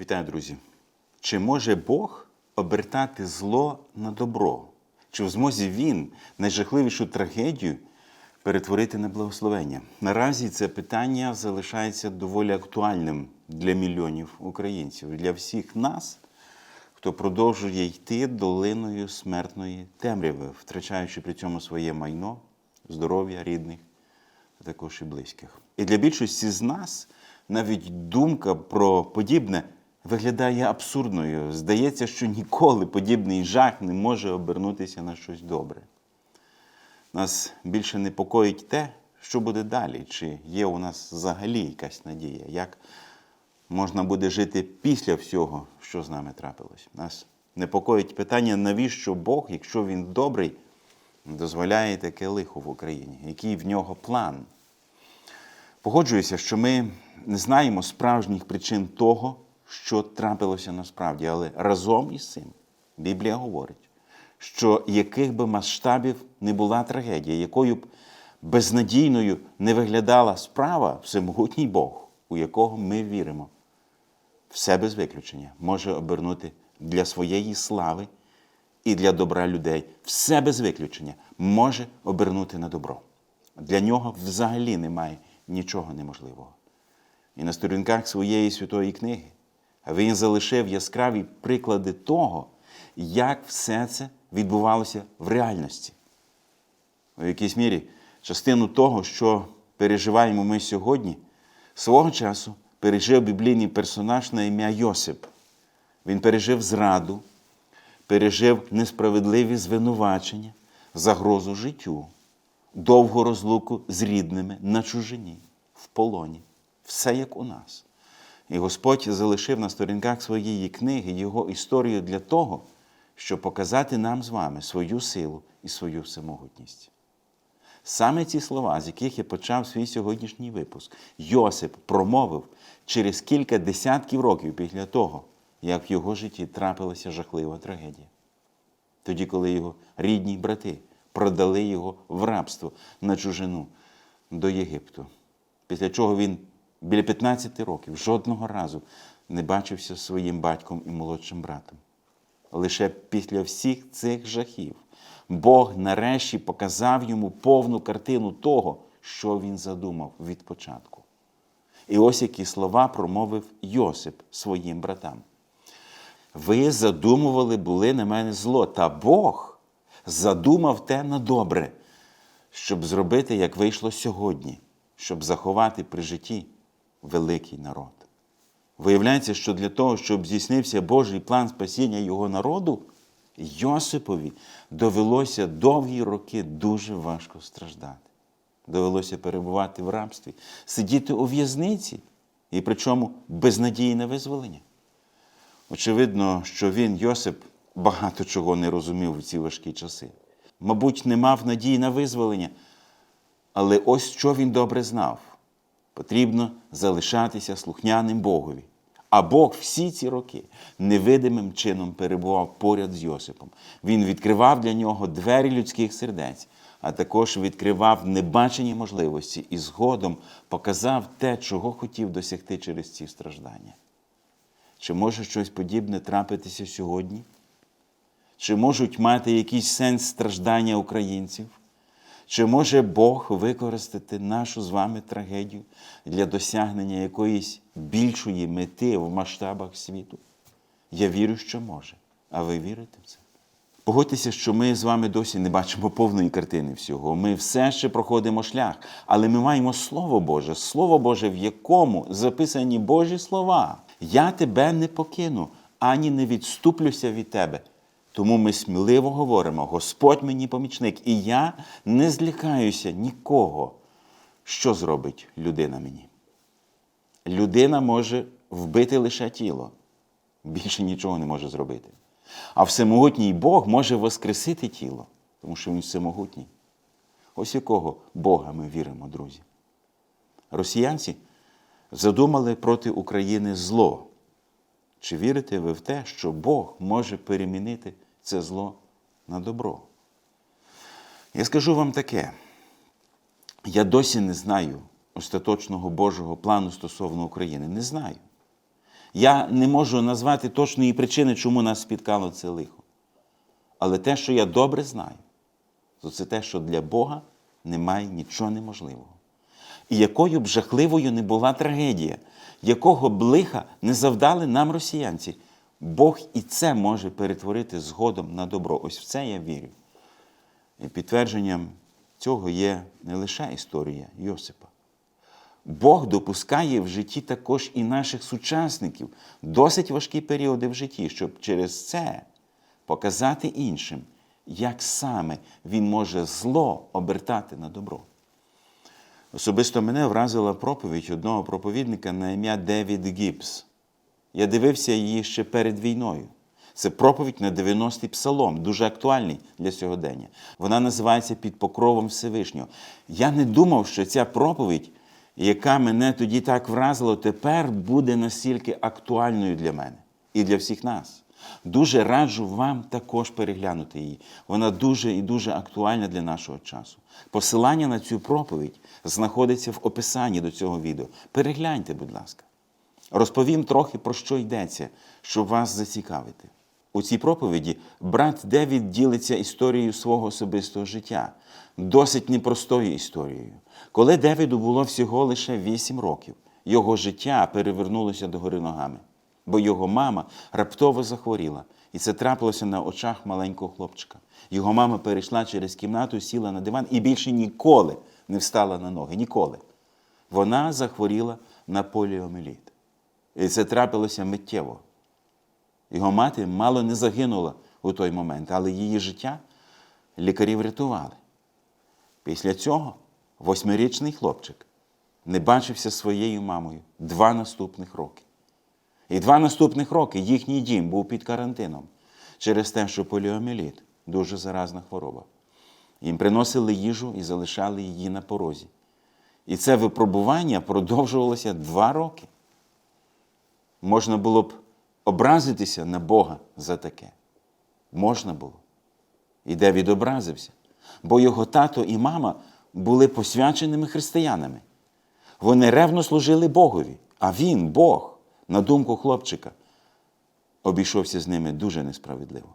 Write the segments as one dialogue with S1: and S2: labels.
S1: Вітаю, друзі! Чи може Бог обертати зло на добро? Чи в змозі Він найжахливішу трагедію перетворити на благословення? Наразі це питання залишається доволі актуальним для мільйонів українців, для всіх нас, хто продовжує йти долиною смертної темряви, втрачаючи при цьому своє майно, здоров'я рідних, а також і близьких. І для більшості з нас навіть думка про подібне виглядає абсурдною. Здається, що ніколи подібний жах не може обернутися на щось добре. Нас більше непокоїть те, що буде далі, чи є у нас взагалі якась надія, як можна буде жити після всього, що з нами трапилось. Нас непокоїть питання, навіщо Бог, якщо він добрий, дозволяє таке лихо в Україні, який в нього план. Погоджуюся, що ми не знаємо справжніх причин того, що трапилося насправді, але разом із цим Біблія говорить, що яких би масштабів не була трагедія, якою б безнадійною не виглядала справа, всемогутній Бог, у якого ми віримо, все без виключення може обернути для своєї слави і для добра людей. Все без виключення може обернути на добро. Для нього взагалі немає нічого неможливого. І на сторінках своєї святої книги він залишив яскраві приклади того, як все це відбувалося в реальності. У якійсь мірі частину того, що переживаємо ми сьогодні, свого часу пережив біблійний персонаж на ім'я Йосип. Він пережив зраду, пережив несправедливі звинувачення, загрозу життю, довгу розлуку з рідними на чужині, в полоні. Все як у нас. І Господь залишив на сторінках своєї книги його історію для того, щоб показати нам з вами свою силу і свою всемогутність. Саме ці слова, з яких я почав свій сьогоднішній випуск, Йосип промовив через кілька десятків років після того, як в його житті трапилася жахлива трагедія. Тоді, коли його рідні брати продали його в рабство на чужину до Єгипту, після чого він біля 15 років жодного разу не бачився своїм батьком і молодшим братом. Лише після всіх цих жахів Бог нарешті показав йому повну картину того, що він задумав від початку. І ось які слова промовив Йосип своїм братам. Ви задумували були на мене зло, та Бог задумав те на добре, щоб зробити, як вийшло сьогодні, щоб заховати при житті великий народ. Виявляється, що для того, щоб здійснився Божий план спасіння його народу, Йосипові довелося довгі роки дуже важко страждати. Довелося перебувати в рабстві, сидіти у в'язниці і причому без надії на визволення. Очевидно, що він, Йосип, багато чого не розумів у ці важкі часи. Мабуть, не мав надії на визволення, але ось що він добре знав: потрібно залишатися слухняним Богові. А Бог всі ці роки невидимим чином перебував поряд з Йосипом. Він відкривав для нього двері людських сердець, а також відкривав небачені можливості і згодом показав те, чого хотів досягти через ці страждання. Чи може щось подібне трапитися сьогодні? Чи можуть мати якийсь сенс страждання українців? Чи може Бог використати нашу з вами трагедію для досягнення якоїсь більшої мети в масштабах світу? Я вірю, що може. А ви вірите в це? Погодьтеся, що ми з вами досі не бачимо повної картини всього. Ми все ще проходимо шлях, але ми маємо Слово Боже, Слово Боже, в якому записані Божі слова. Я тебе не покину, ані не відступлюся від тебе. Тому ми сміливо говоримо: Господь мені помічник, і я не злякаюся нікого. Що зробить людина мені? Людина може вбити лише тіло, більше нічого не може зробити. А всемогутній Бог може воскресити тіло, тому що Він всемогутній. Ось якого Бога ми віримо, друзі. Росіянці задумали проти України зло. Чи вірите ви в те, що Бог може перемінити це зло на добро? Я скажу вам таке. Я досі не знаю остаточного Божого плану стосовно України. Не знаю. Я не можу назвати точної причини, чому нас спіткало це лихо. Але те, що я добре знаю, то це те, що для Бога немає нічого неможливого. І якою б жахливою не була трагедія, якого б лиха не завдали нам росіянці, Бог і це може перетворити згодом на добро. Ось в це я вірю. І підтвердженням цього є не лише історія Йосипа. Бог допускає в житті також і наших сучасників досить важкі періоди в житті, щоб через це показати іншим, як саме він може зло обертати на добро. Особисто мене вразила проповідь одного проповідника на ім'я Девід Гібс. Я дивився її ще перед війною. Це проповідь на 90-й псалом, дуже актуальний для сьогодення. Вона називається Під покровом Всевишнього. Я не думав, що ця проповідь, яка мене тоді так вразила, тепер буде настільки актуальною для мене і для всіх нас. Дуже раджу вам також переглянути її. Вона дуже і дуже актуальна для нашого часу. Посилання на цю проповідь знаходиться в описанні до цього відео. Перегляньте, будь ласка. Розповім трохи про що йдеться, щоб вас зацікавити. У цій проповіді брат Девід ділиться історією свого особистого життя, досить непростою історією. Коли Девіду було всього лише 8 років, його життя перевернулося догори ногами, бо його мама раптово захворіла, і це трапилося на очах маленького хлопчика. Його мама перейшла через кімнату, сіла на диван і більше ніколи не встала на ноги. Ніколи. Вона захворіла на поліомеліт. І це трапилося миттєво. Його мати мало не загинула у той момент, але її життя лікарі врятували. Після цього восьмирічний хлопчик не бачився своєю мамою два наступних роки. І два наступних роки їхній дім був під карантином через те, що поліоміеліт – дуже заразна хвороба. Їм приносили їжу і залишали її на порозі. І це випробування продовжувалося два роки. Можна було б образитися на Бога за таке. Можна було. І де відобразився. Бо його тато і мама були посвяченими християнами. Вони ревно служили Богові, а він, Бог, на думку хлопчика, обійшовся з ними дуже несправедливо.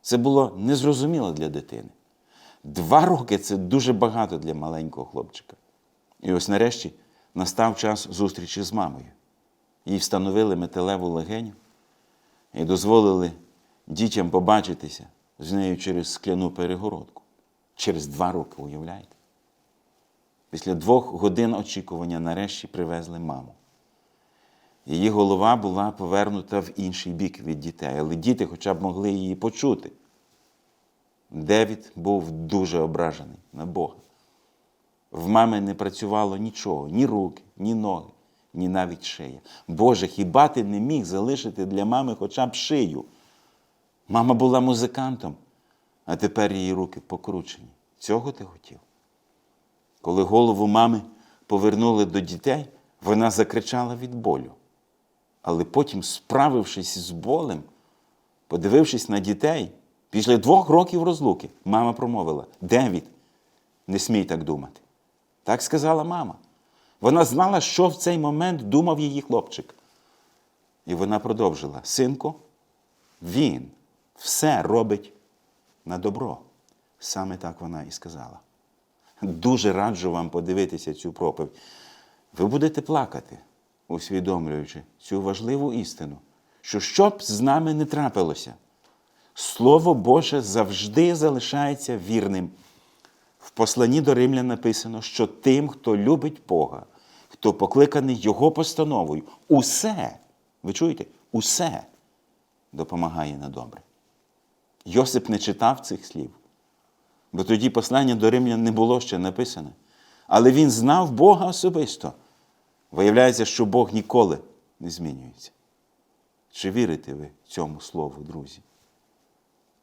S1: Це було незрозуміло для дитини. Два роки це дуже багато для маленького хлопчика. І ось нарешті настав час зустрічі з мамою. Їй встановили металеву легеню і дозволили дітям побачитися з нею через скляну перегородку. Через два роки, уявляєте? Після двох годин очікування нарешті привезли маму. Її голова була повернута в інший бік від дітей, але діти хоча б могли її почути. Девід був дуже ображений на Бога. В мами не працювало нічого, ні руки, ні ноги, ні навіть шия. Боже, хіба ти не міг залишити для мами хоча б шию? Мама була музикантом, а тепер її руки покручені. Цього ти хотів? Коли голову мами повернули до дітей, вона закричала від болю. Але потім, справившись з болем, подивившись на дітей, після двох років розлуки, мама промовила: Девід, не смій так думати. Так сказала мама. Вона знала, що в цей момент думав її хлопчик. І вона продовжила: Синку, він все робить на добро. Саме так вона і сказала. Дуже раджу вам подивитися цю проповідь. Ви будете плакати, усвідомлюючи цю важливу істину, що що б з нами не трапилося, Слово Боже завжди залишається вірним. В посланні до Римлян написано, що тим, хто любить Бога, хто покликаний Його постановою, усе, ви чуєте, усе допомагає на добре. Йосип не читав цих слів, бо тоді послання до римлян не було ще написане. Але він знав Бога особисто. Виявляється, що Бог ніколи не змінюється. Чи вірите ви цьому слову, друзі?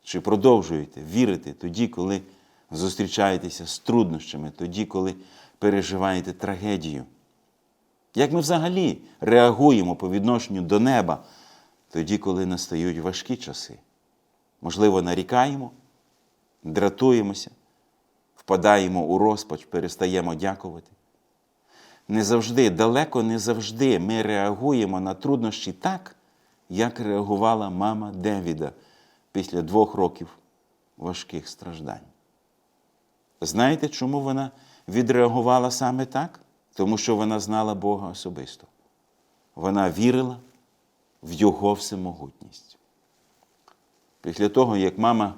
S1: Чи продовжуєте вірити тоді, коли зустрічаєтеся з труднощами, тоді, коли переживаєте трагедію? Як ми взагалі реагуємо по відношенню до неба, тоді, коли настають важкі часи? Можливо, нарікаємо, дратуємося, впадаємо у розпач, перестаємо дякувати. Не завжди, далеко не завжди ми реагуємо на труднощі так, як реагувала мама Девіда після двох років важких страждань. Знаєте, чому вона відреагувала саме так? Тому що вона знала Бога особисто. Вона вірила в Його всемогутність. Після того, як мама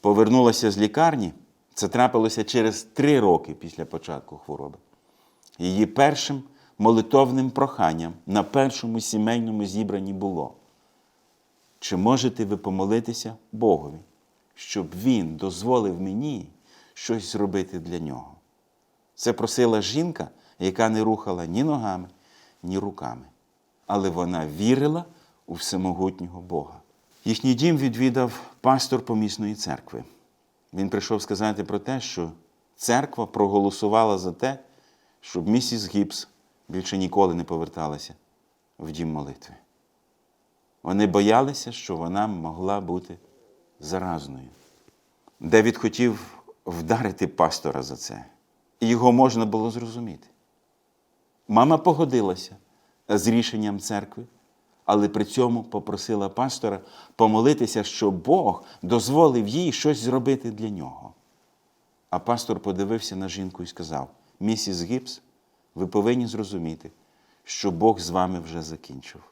S1: повернулася з лікарні, це трапилося через три роки після початку хвороби. Її першим молитовним проханням на першому сімейному зібранні було. Чи можете ви помолитися Богові, щоб Він дозволив мені щось зробити для нього? Це просила жінка, яка не рухала ні ногами, ні руками. Але вона вірила у всемогутнього Бога. Їхній дім відвідав пастор помісної церкви. Він прийшов сказати про те, що церква проголосувала за те, щоб місіс Гіпс більше ніколи не поверталася в дім молитви. Вони боялися, що вона могла бути заразною. Девід хотів вдарити пастора за це, і його можна було зрозуміти. Мама погодилася з рішенням церкви, але при цьому попросила пастора помолитися, щоб Бог дозволив їй щось зробити для нього. А пастор подивився на жінку і сказав: Місіс Гіпс, ви повинні зрозуміти, що Бог з вами вже закінчив.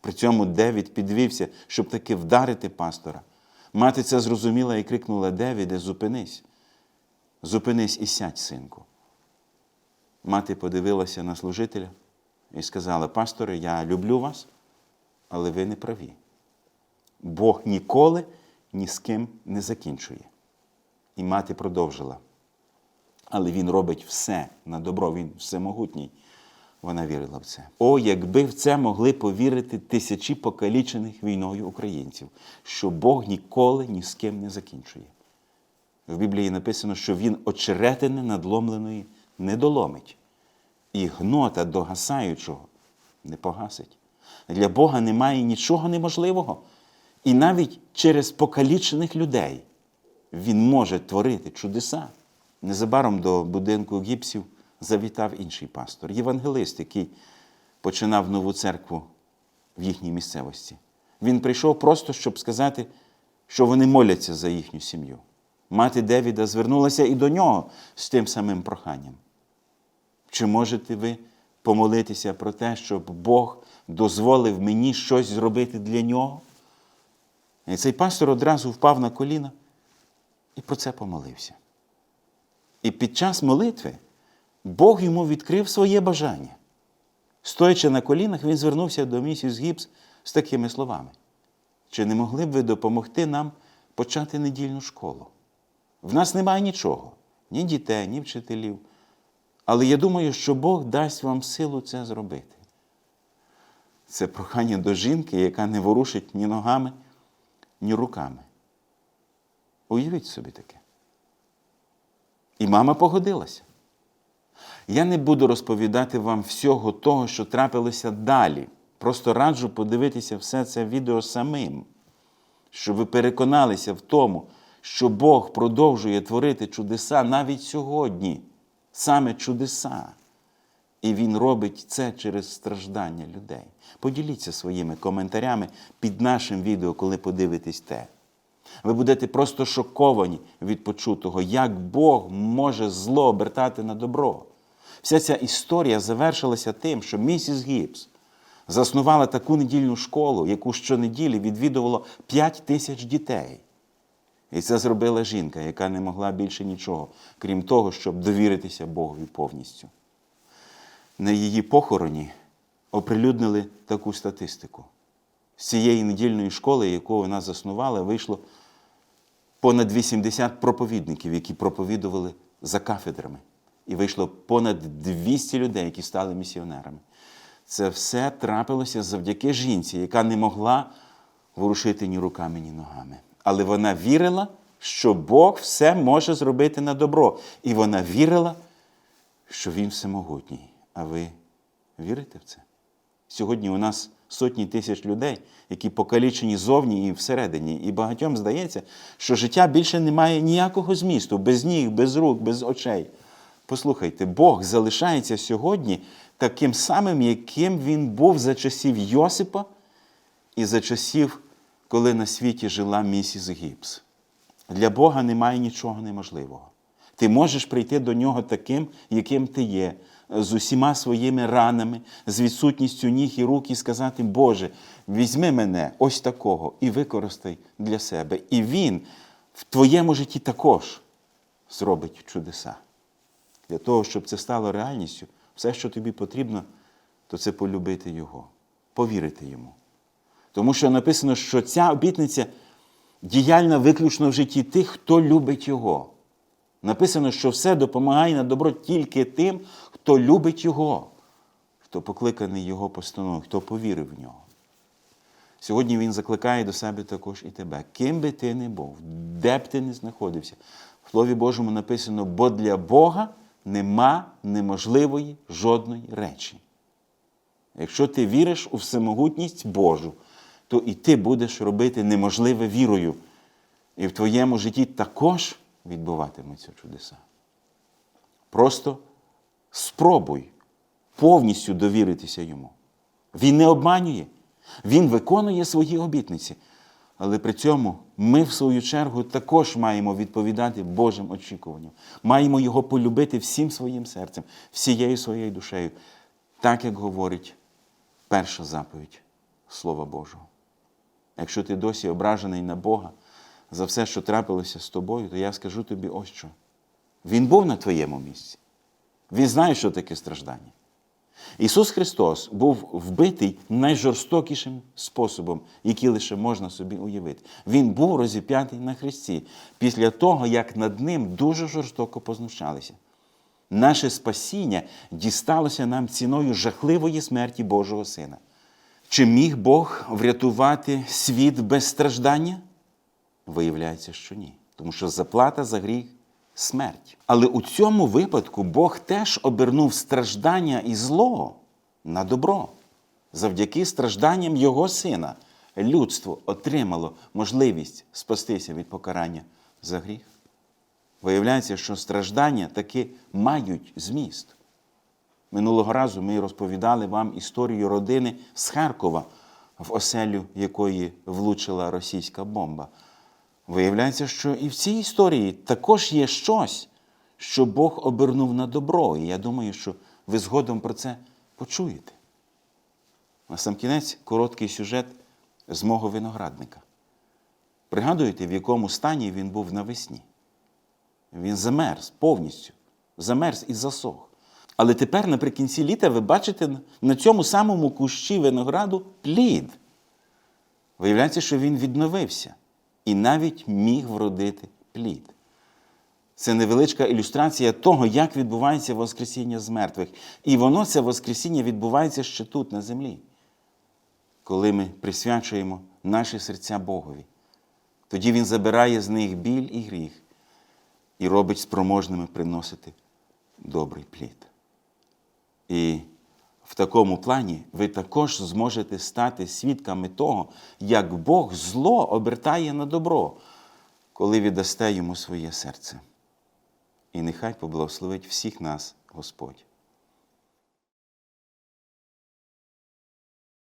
S1: При цьому Девід підвівся, щоб таки вдарити пастора. Мати це зрозуміла і крикнула: Девіде, зупинись. Зупинись і сядь, синку. Мати подивилася на служителя і сказала: Пасторе, я люблю вас, але ви не праві. Бог ніколи ні з ким не закінчує. І мати продовжила. Але він робить все на добро, він всемогутній. Вона вірила в це. О, якби в це могли повірити тисячі покалічених війною українців, що Бог ніколи ні з ким не закінчує. В Біблії написано, що він очеретини надломленої не доломить, і гнота догасаючого не погасить. Для Бога немає нічого неможливого. І навіть через покалічених людей він може творити чудеса. Незабаром до будинку гіпсів завітав інший пастор, євангелист, який починав нову церкву в їхній місцевості. Він прийшов просто, щоб сказати, що вони моляться за їхню сім'ю. Мати Девіда звернулася і до нього з тим самим проханням. Чи можете ви помолитися про те, щоб Бог дозволив мені щось зробити для нього? І цей пастор одразу впав на коліна і про це помолився. І під час молитви Бог йому відкрив своє бажання. Стоячи на колінах, він звернувся до місіс Гіпс з такими словами: Чи не могли б ви допомогти нам почати недільну школу? В нас немає нічого, ні дітей, ні вчителів. Але я думаю, що Бог дасть вам силу це зробити. Це прохання до жінки, яка не ворушить ні ногами, ні руками. Уявіть собі таке. І мама погодилася. Я не буду розповідати вам всього того, що трапилося далі. Просто раджу подивитися все це відео самим, щоб ви переконалися в тому, що Бог продовжує творити чудеса навіть сьогодні, саме чудеса. І Він робить це через страждання людей. Поділіться своїми коментарями під нашим відео, коли подивитесь те. Ви будете просто шоковані від почутого, як Бог може зло обертати на добро. Вся ця історія завершилася тим, що місіс Гіпс заснувала таку недільну школу, яку щонеділі відвідувало 5 тисяч дітей. І це зробила жінка, яка не могла більше нічого, крім того, щоб довіритися Богові повністю. На її похороні оприлюднили таку статистику. З цієї недільної школи, яку вона заснувала, вийшло понад 80 проповідників, які проповідували за кафедрами. І вийшло понад 200 людей, які стали місіонерами. Це все трапилося завдяки жінці, яка не могла ворушити ні руками, ні ногами. Але вона вірила, що Бог все може зробити на добро. І вона вірила, що Він всемогутній. А ви вірите в це? Сьогодні у нас сотні тисяч людей, які покалічені зовні і всередині. І багатьом здається, що життя більше не має ніякого змісту, без ніг, без рук, без очей. Послухайте, Бог залишається сьогодні таким самим, яким він був за часів Йосипа і за часів, коли на світі жила місіс Гібс. Для Бога немає нічого неможливого. Ти можеш прийти до нього таким, яким ти є, з усіма своїми ранами, з відсутністю ніг і рук, і сказати, Боже, візьми мене ось такого і використай для себе. І Він в твоєму житті також зробить чудеса. Для того, щоб це стало реальністю, все, що тобі потрібно, то це полюбити Його, повірити Йому. Тому що написано, що ця обітниця діяльна виключно в житті тих, хто любить Його. Написано, що все допомагає на добро тільки тим, хто любить Його, хто покликаний Його постановою, хто повірив в нього. Сьогодні Він закликає до себе також і тебе. Ким би ти не був, де б ти не знаходився. В Слові Божому написано, бо для Бога нема неможливої жодної речі. Якщо ти віриш у всемогутність Божу, то і ти будеш робити неможливе вірою. І в твоєму житті також відбуватимуться чудеса. Просто спробуй повністю довіритися йому. Він не обманює, він виконує свої обітниці. Але при цьому ми, в свою чергу, також маємо відповідати Божим очікуванням. Маємо його полюбити всім своїм серцем, всією своєю душею, так як говорить перша заповідь Слова Божого. Якщо ти досі ображений на Бога за все, що трапилося з тобою, то я скажу тобі ось що. Він був на твоєму місці. Він знає, що таке страждання. Ісус Христос був вбитий найжорстокішим способом, який лише можна собі уявити. Він був розіп'ятий на хресті після того, як над ним дуже жорстоко познущалися. Наше спасіння дісталося нам ціною жахливої смерті Божого Сина. Чи міг Бог врятувати світ без страждання? Виявляється, що ні. Тому що заплата за гріх смерть. Але у цьому випадку Бог теж обернув страждання і зло на добро. Завдяки стражданням Його Сина людство отримало можливість спастися від покарання за гріх. Виявляється, що страждання таки мають зміст. Минулого разу ми розповідали вам історію родини з Харкова, в оселю якої влучила російська бомба. Виявляється, що і в цій історії також є щось, що Бог обернув на добро. І я думаю, що ви згодом про це почуєте. На сам кінець короткий сюжет з мого виноградника. Пригадуєте, в якому стані він був навесні? Він замерз повністю, замерз і засох. Але тепер, наприкінці літа, ви бачите на цьому самому кущі винограду плід. Виявляється, що він відновився і навіть міг вродити плід. Це невеличка ілюстрація того, як відбувається Воскресіння з мертвих. І воно, це Воскресіння, відбувається ще тут, на землі, коли ми присвячуємо наші серця Богові. Тоді Він забирає з них біль і гріх і робить спроможними приносити добрий плід. І в такому плані ви також зможете стати свідками того, як Бог зло обертає на добро, коли віддасте йому своє серце. І нехай поблагословить всіх нас Господь.